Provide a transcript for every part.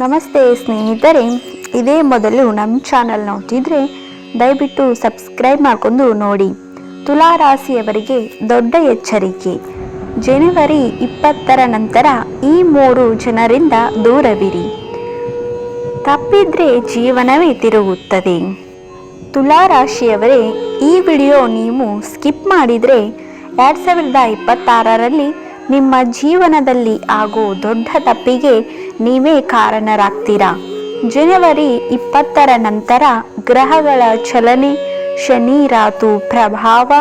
ನಮಸ್ತೆ ಸ್ನೇಹಿತರೆ, ಇದೇ ಮೊದಲು ನಮ್ಮ ಚಾನಲ್ ನೋಡ್ತಿದ್ರೆ, ದಯವಿಟ್ಟು ಸಬ್ಸ್ಕ್ರೈಬ್ ಮಾಡಿಕೊಂಡು ನೋಡಿ. ತುಲಾ ರಾಶಿಯವರಿಗೆ ದೊಡ್ಡ ಎಚ್ಚರಿಕೆ. ಜನವರಿ ಇಪ್ಪತ್ತರ ನಂತರ ಈ ಮೂರು ಜನರಿಂದ ದೂರವಿರಿ. ತಪ್ಪಿದ್ರೆ ಜೀವನವೇ ತಿರುಗುತ್ತದೆ. ತುಲಾ ರಾಶಿಯವರೇ, ಈ ವಿಡಿಯೋ ನೀವು ಸ್ಕಿಪ್ ಮಾಡಿದರೆ, ಎರಡು ಸಾವಿರದ ಇಪ್ಪತ್ತಾರರಲ್ಲಿ ನಿಮ್ಮ ಜೀವನದಲ್ಲಿ ಆಗೋ ದೊಡ್ಡ ತಪ್ಪಿಗೆ ನೀವೇ ಕಾರಣರಾಗ್ತೀರಾ? ಜನವರಿ ಇಪ್ಪತ್ತರ ನಂತರ ಗ್ರಹಗಳ ಚಲನೆ, ಶನಿ ರಾತು ಪ್ರಭಾವ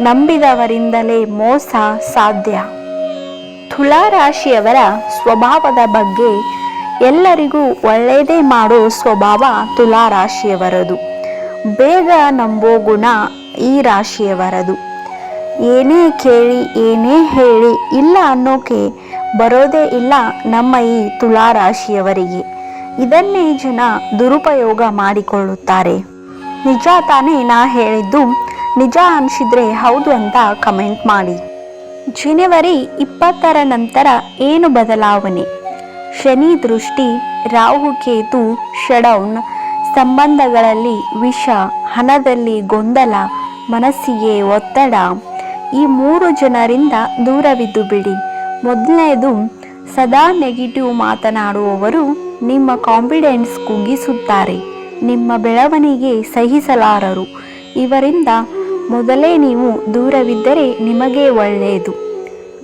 ನಂಬಿದವರಿಂದಲೇ ಮೋಸ ಸಾಧ್ಯ. ತುಲಾ ರಾಶಿಯವರ ಸ್ವಭಾವದ ಬಗ್ಗೆ ಎಲ್ಲರಿಗೂ ಒಳ್ಳೆಯದೇ ಮಾಡೋ ಸ್ವಭಾವ ತುಲಾ ರಾಶಿಯವರದು. ಬೇಗ ನಂಬೋ ಗುಣ ಈ ರಾಶಿಯವರದು. ಏನೇ ಕೇಳಿ, ಏನೇ ಹೇಳಿ, ಇಲ್ಲ ಅನ್ನೋಕೆ ಬರೋದೇ ಇಲ್ಲ ನಮ್ಮ ಈ ತುಲಾರಾಶಿಯವರಿಗೆ. ಇದನ್ನೇ ಜನ ದುರುಪಯೋಗ ಮಾಡಿಕೊಳ್ಳುತ್ತಾರೆ. ನಿಜ ತಾನೇ ನಾ ಹೇಳಿದ್ದು. ನಿಜ ಅನಿಸಿದ್ರೆ ಹೌದು ಅಂತ ಕಮೆಂಟ್ ಮಾಡಿ. ಜನವರಿ ಇಪ್ಪತ್ತರ ನಂತರ ಏನು ಬದಲಾವಣೆ? ಶನಿ ದೃಷ್ಟಿ, ರಾಹು ಕೇತು ಶಡೌನ್ ಸಂಬಂಧಗಳಲ್ಲಿ ವಿಷ, ಹಣದಲ್ಲಿ ಗೊಂದಲ, ಮನಸ್ಸಿಗೆ ಒತ್ತಡ ಈ ಮೂರು ಜನರಿಂದ ದೂರವಿದ್ದು ಬಿಡಿ. ಮೊದಲನೇದು, ಸದಾ ನೆಗೆಟಿವ್ ಮಾತನಾಡುವವರು ನಿಮ್ಮ ಕಾನ್ಫಿಡೆನ್ಸ್ ಕುಗ್ಗಿಸುತ್ತಾರೆ. ನಿಮ್ಮ ಬೆಳವಣಿಗೆ ಸಹಿಸಲಾರರು. ಇವರಿಂದ ಮೊದಲೇ ನೀವು ದೂರವಿದ್ದರೆ ನಿಮಗೆ ಒಳ್ಳೆಯದು.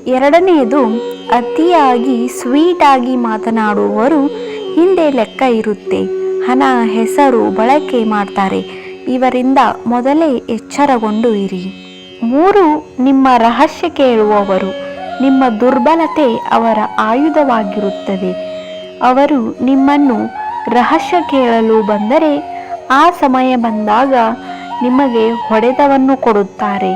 ಎರಡನೆಯದು ಅತಿಯಾಗಿ ಸ್ವೀಟಾಗಿ ಮಾತನಾಡುವವರು ಹಿಂದೆ ಲೆಕ್ಕ ಇರುತ್ತೆ. ಹಣ, ಹೆಸರು, ಬಳಕೆ ಮಾಡ್ತಾರೆ. ಇವರಿಂದ ಮೊದಲೇ ಎಚ್ಚರಗೊಂಡು ಇರಿ. ಮೂರು ನಿಮ್ಮ ರಹಸ್ಯ ಕೇಳುವವರು, ನಿಮ್ಮ ದುರ್ಬಲತೆ ಅವರ ಆಯುಧವಾಗಿರುತ್ತದೆ. ಅವರು ನಿಮ್ಮನ್ನು ರಹಸ್ಯ ಕೇಳಲು ಬಂದರೆ, ಆ ಸಮಯ ಬಂದಾಗ ನಿಮಗೆ ಹೊಡೆತವನ್ನು ಕೊಡುತ್ತಾರೆ.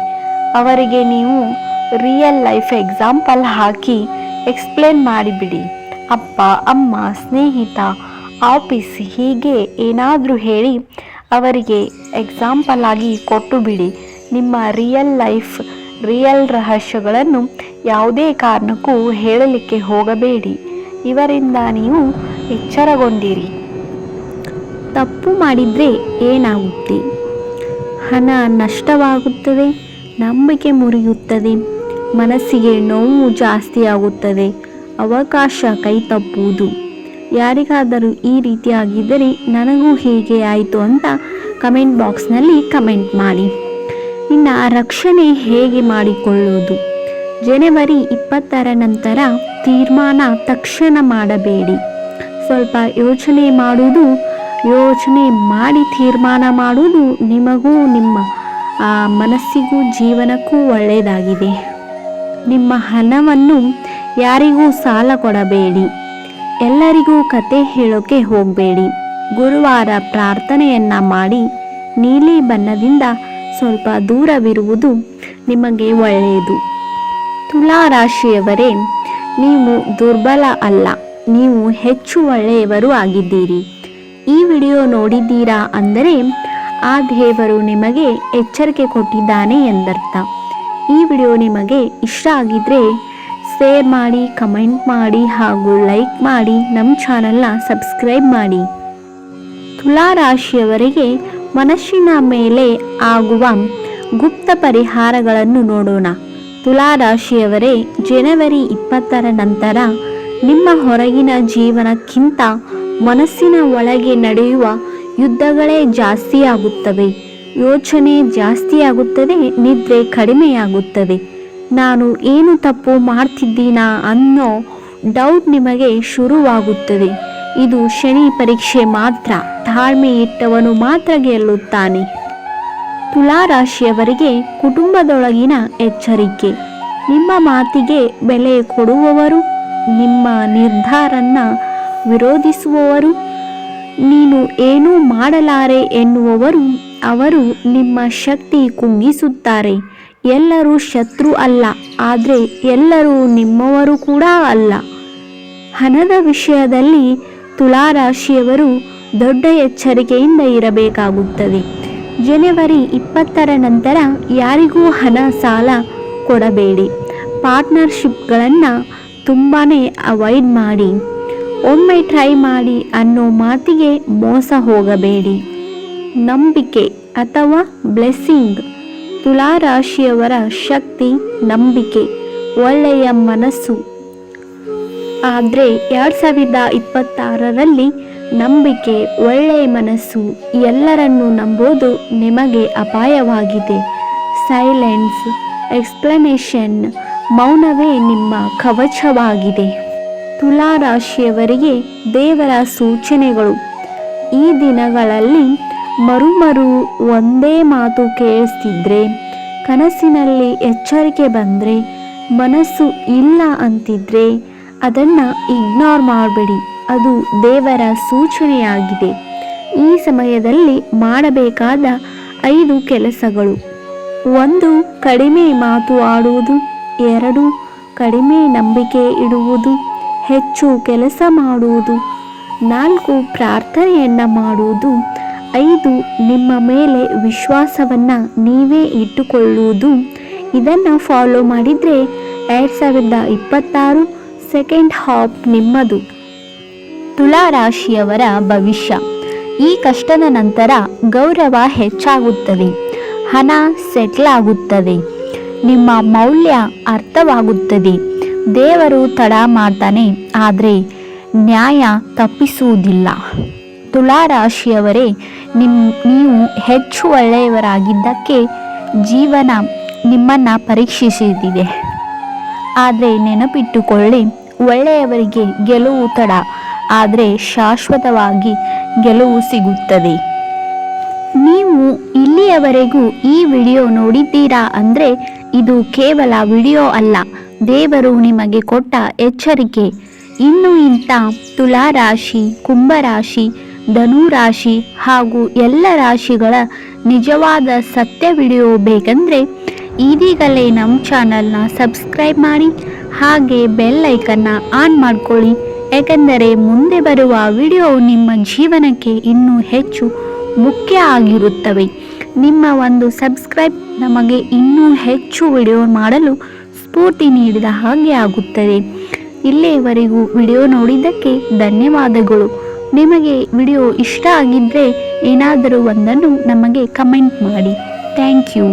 ಅವರಿಗೆ ನೀವು ರಿಯಲ್ ಲೈಫ್ ಎಕ್ಸಾಂಪಲ್ ಹಾಕಿ ಎಕ್ಸ್ಪ್ಲೇನ್ ಮಾಡಿಬಿಡಿ. ಅಪ್ಪ, ಅಮ್ಮ, ಸ್ನೇಹಿತ ಆಫೀಸ್ ಹೀಗೆ ಏನಾದರೂ ಹೇಳಿ ಅವರಿಗೆ ಎಕ್ಸಾಂಪಲ್ ಆಗಿ ಕೊಟ್ಟು ಬಿಡಿ. ನಿಮ್ಮ ರಿಯಲ್ ಲೈಫ್ ರಿಯಲ್ ರಹಸ್ಯಗಳನ್ನು ಯಾವುದೇ ಕಾರಣಕ್ಕೂ ಹೇಳಲಿಕ್ಕೆ ಹೋಗಬೇಡಿ. ಇವರಿಂದ ನೀವು ಎಚ್ಚರಗೊಂಡಿರಿ. ತಪ್ಪು ಮಾಡಿದರೆ ಏನಾಗುತ್ತೆ? ಹಣ ನಷ್ಟವಾಗುತ್ತದೆ, ನಂಬಿಕೆ ಮುರಿಯುತ್ತದೆ, ಮನಸ್ಸಿಗೆ ನೋವು ಜಾಸ್ತಿ ಆಗುತ್ತದೆ, ಅವಕಾಶ ಕೈ ತಪ್ಪುವುದು. ಯಾರಿಗಾದರೂ ಈ ರೀತಿಯಾಗಿದ್ದರೆ ನನಗೂ ಹೀಗೆ ಆಯಿತು ಅಂತ ಕಮೆಂಟ್ ಬಾಕ್ಸ್ನಲ್ಲಿ ಕಮೆಂಟ್ ಮಾಡಿ. ಇನ್ನು ರಕ್ಷಣೆ ಹೇಗೆ ಮಾಡಿಕೊಳ್ಳುವುದು? ಜನವರಿ ಇಪ್ಪತ್ತರ ನಂತರ ತೀರ್ಮಾನ ತಕ್ಷಣ ಮಾಡಬೇಡಿ. ಸ್ವಲ್ಪ ಯೋಚನೆ ಮಾಡುವುದು, ಯೋಚನೆ ಮಾಡಿ ತೀರ್ಮಾನ ಮಾಡುವುದು ನಿಮಗೂ ನಿಮ್ಮ ಮನಸ್ಸಿಗೂ ಜೀವನಕ್ಕೂ ಒಳ್ಳೆಯದಾಗಿದೆ. ನಿಮ್ಮ ಹಣವನ್ನು ಯಾರಿಗೂ ಸಾಲ ಕೊಡಬೇಡಿ. ಎಲ್ಲರಿಗೂ ಕತೆ ಹೇಳೋಕೆ ಹೋಗಬೇಡಿ. ಗುರುವಾರ ಪ್ರಾರ್ಥನೆಯನ್ನ ಮಾಡಿ ನೀಲಿ ಬಣ್ಣದಿಂದ ಸ್ವಲ್ಪ ದೂರವಿರುವುದು ನಿಮಗೆ ಒಳ್ಳೆಯದು. ತುಲಾ ರಾಶಿಯವರೇ ನೀವು ದುರ್ಬಲ ಅಲ್ಲ, ನೀವು ಹೆಚ್ಚು ಒಳ್ಳೆಯವರು ಆಗಿದ್ದೀರಿ. ಈ ವಿಡಿಯೋ ನೋಡಿದ್ದೀರಾ ಅಂದರೆ, ಆ ದೇವರು ನಿಮಗೆ ಎಚ್ಚರಿಕೆ ಕೊಟ್ಟಿದ್ದಾನೆ ಎಂದರ್ಥ. ಈ ವಿಡಿಯೋ ನಿಮಗೆ ಇಷ್ಟ ಆಗಿದ್ರೆ, ಶೇರ್ ಮಾಡಿ, ಕಮೆಂಟ್ ಮಾಡಿ ಹಾಗೂ ಲೈಕ್ ಮಾಡಿ ನಮ್ಮ ಚಾನಲ್ನ ಸಬ್ಸ್ಕ್ರೈಬ್ ಮಾಡಿ. ತುಲಾ ರಾಶಿಯವರಿಗೆ ಮನಸ್ಸಿನ ಮೇಲೆ ಆಗುವ ಗುಪ್ತ ಪರಿಹಾರಗಳನ್ನು ನೋಡೋಣ. ತುಲಾರಾಶಿಯವರೇ, ಜನವರಿ ಇಪ್ಪತ್ತರ ನಂತರ ನಿಮ್ಮ ಹೊರಗಿನ ಜೀವನಕ್ಕಿಂತ ಮನಸ್ಸಿನ ಒಳಗೆ ನಡೆಯುವ ಯುದ್ಧಗಳೇ ಜಾಸ್ತಿಯಾಗುತ್ತವೆ. ಯೋಚನೆ ಜಾಸ್ತಿಯಾಗುತ್ತದೆ, ನಿದ್ರೆ ಕಡಿಮೆಯಾಗುತ್ತದೆ ನಾನು ಏನು ತಪ್ಪು ಮಾಡ್ತಿದ್ದೀನಾ ಅನ್ನೋ ಡೌಟ್ ನಿಮಗೆ ಶುರುವಾಗುತ್ತದೆ. ಇದು ಶನಿ ಪರೀಕ್ಷೆ ಮಾತ್ರ. ತಾಳ್ಮೆ ಇಟ್ಟವನು ಮಾತ್ರ ಗೆಲ್ಲುತ್ತಾನೆ. ತುಲಾರಾಶಿಯವರಿಗೆ ಕುಟುಂಬದೊಳಗಿನ ಎಚ್ಚರಿಕೆ. ನಿಮ್ಮ ಮಾತಿಗೆ ಬೆಲೆ ಕೊಡುವವರು, ನಿಮ್ಮ ನಿರ್ಧಾರನ್ನ ವಿರೋಧಿಸುವವರು, ನೀನು ಏನೂ ಮಾಡಲಾರೆ ಎನ್ನುವವರು, ಅವರು ನಿಮ್ಮ ಶಕ್ತಿ ಕುಗ್ಗಿಸುತ್ತಾರೆ. ಎಲ್ಲರೂ ಶತ್ರು ಅಲ್ಲ, ಆದರೆ ಎಲ್ಲರೂ ನಿಮ್ಮವರು ಕೂಡ ಅಲ್ಲ. ಹಣದ ವಿಷಯದಲ್ಲಿ ತುಲಾ ರಾಶಿಯವರು ದೊಡ್ಡ ಎಚ್ಚರಿಕೆಯಿಂದ ಇರಬೇಕಾಗುತ್ತದೆ. ಜನವರಿ ಇಪ್ಪತ್ತರ ನಂತರ ಯಾರಿಗೂ ಹಣ, ಸಾಲ ಕೊಡಬೇಡಿ. ಪಾರ್ಟ್ನರ್ಶಿಪ್ಗಳನ್ನು ತುಂಬಾ ಅವಾಯ್ಡ್ ಮಾಡಿ. ಒಮ್ಮೆ ಟ್ರೈ ಮಾಡಿ ಅನ್ನೋ ಮಾತಿಗೆ ಮೋಸ ಹೋಗಬೇಡಿ. ನಂಬಿಕೆ ಅಥವಾ ಬ್ಲೆಸ್ಸಿಂಗ್. ತುಲಾರಾಶಿಯವರ ಶಕ್ತಿ, ನಂಬಿಕೆ, ಒಳ್ಳೆಯ ಮನಸ್ಸು. ಆದರೆ ಎರಡು ಸಾವಿರದ ಇಪ್ಪತ್ತಾರರಲ್ಲಿ ನಂಬಿಕೆ ಒಳ್ಳೆಯ ಮನಸ್ಸು ಎಲ್ಲರನ್ನೂ ನಂಬೋದು ನಿಮಗೆ ಅಪಾಯವಾಗಿದೆ. ಸೈಲೆನ್ಸ್, ಎಕ್ಸ್ಪ್ಲನೇಷನ್, ಮೌನವೇ ನಿಮ್ಮ ಕವಚವಾಗಿದೆ. ತುಲಾರಾಶಿಯವರಿಗೆ ದೇವರ ಸೂಚನೆಗಳು. ಈ ದಿನಗಳಲ್ಲಿ ಮರುಮರು ಒಂದೇ ಮಾತು ಕೇಳಿಸ್ತಿದ್ರೆ, ಕನಸಿನಲ್ಲಿ ಎಚ್ಚರಿಕೆ ಬಂದರೆ, ಮನಸ್ಸು ಇಲ್ಲ ಅಂತಿದ್ರೆ ಅದನ್ನು ಇಗ್ನೋರ್ ಮಾಡಬೇಡಿ. ಅದು ದೇವರ ಸೂಚನೆಯಾಗಿದೆ. ಈ ಸಮಯದಲ್ಲಿ ಮಾಡಬೇಕಾದ ಐದು ಕೆಲಸಗಳು. ಒಂದು, ಕಡಿಮೆ ಮಾತು ಆಡುವುದು. ಎರಡು, ಕಡಿಮೆ ನಂಬಿಕೆ ಇಡುವುದು. ಹೆಚ್ಚು ಕೆಲಸ ಮಾಡುವುದು. ನಾಲ್ಕು, ಪ್ರಾರ್ಥನೆಯನ್ನು ಮಾಡುವುದು. ಐದು, ನಿಮ್ಮ ಮೇಲೆ ವಿಶ್ವಾಸವನ್ನು ನೀವೇ ಇಟ್ಟುಕೊಳ್ಳುವುದು. ಇದನ್ನು ಫಾಲೋ ಮಾಡಿದರೆ ಎರಡು ಸಾವಿರದ ಇಪ್ಪತ್ತಾರು ಸೆಕೆಂಡ್ ಹಾಪ್ ನಿಮ್ಮದು. ತುಲಾರಾಶಿಯವರ ಭವಿಷ್ಯ. ಈ ಕಷ್ಟದ ನಂತರ ಗೌರವ ಹೆಚ್ಚಾಗುತ್ತದೆ. ಹಣ ಸೆಟ್ಲ್ ಆಗುತ್ತದೆ. ನಿಮ್ಮ ಮೌಲ್ಯ ಅರ್ಥವಾಗುತ್ತದೆ. ದೇವರು ತಡ ಮಾಡ್ತಾನೆ, ಆದರೆ ನ್ಯಾಯ ತಪ್ಪಿಸುವುದಿಲ್ಲ. ತುಲಾರಾಶಿಯವರೇ, ನಿಮ್, ನೀವು ಹೆಚ್ಚು ಒಳ್ಳೆಯವರಾಗಿದ್ದಕ್ಕೆ ಜೀವನ ನಿಮ್ಮನ್ನು ಪರೀಕ್ಷಿಸಿದಿದೆ ಆದರೆ ನೆನಪಿಟ್ಟುಕೊಳ್ಳಿ ಒಳ್ಳೆಯವರಿಗೆ ಗೆಲುವು ತಡ, ಆದರೆ ಶಾಶ್ವತವಾಗಿ ಗೆಲುವು ಸಿಗುತ್ತದೆ. ನೀವು ಇಲ್ಲಿಯವರೆಗೂ ಈ ವಿಡಿಯೋ ನೋಡಿದ್ದೀರಾ ಅಂದರೆ ಇದು ಕೇವಲ ವಿಡಿಯೋ ಅಲ್ಲ, ದೇವರು ನಿಮಗೆ ಕೊಟ್ಟ ಎಚ್ಚರಿಕೆ. ಇನ್ನು ಇಂಥ ತುಲಾರಾಶಿ, ಕುಂಭರಾಶಿ, ಧನುರಾಶಿ ಹಾಗೂ ಎಲ್ಲ ರಾಶಿಗಳ ನಿಜವಾದ ಸತ್ಯ ವಿಡಿಯೋ ಬೇಕಂದರೆ ಇದೀಗಲೇ ನಮ್ಮ ಚಾನಲ್ನ ಸಬ್ಸ್ಕ್ರೈಬ್ ಮಾಡಿ, ಹಾಗೆ ಬೆಲ್ ಐಕನ್ನ ಆನ್ ಮಾಡ್ಕೊಳ್ಳಿ. ಯಾಕೆಂದರೆ ಮುಂದೆ ಬರುವ ವಿಡಿಯೋ ನಿಮ್ಮ ಜೀವನಕ್ಕೆ ಇನ್ನೂ ಹೆಚ್ಚು ಮುಖ್ಯ ಆಗಿರುತ್ತವೆ. ನಿಮ್ಮ ಒಂದು ಸಬ್ಸ್ಕ್ರೈಬ್ ನಮಗೆ ಇನ್ನೂ ಹೆಚ್ಚು ವಿಡಿಯೋ ಮಾಡಲು ಸ್ಫೂರ್ತಿ ನೀಡಿದ ಹಾಗೆ ಆಗುತ್ತದೆ. ಇಲ್ಲಿಯವರೆಗೂ ವಿಡಿಯೋ ನೋಡಿದ್ದಕ್ಕೆ ಧನ್ಯವಾದಗಳು. ನಿಮಗೆ ವಿಡಿಯೋ ಇಷ್ಟ ಆಗಿದ್ದರೆ ಏನಾದರೂ ಒಂದನ್ನು ನಮಗೆ ಕಮೆಂಟ್ ಮಾಡಿ. Thank you.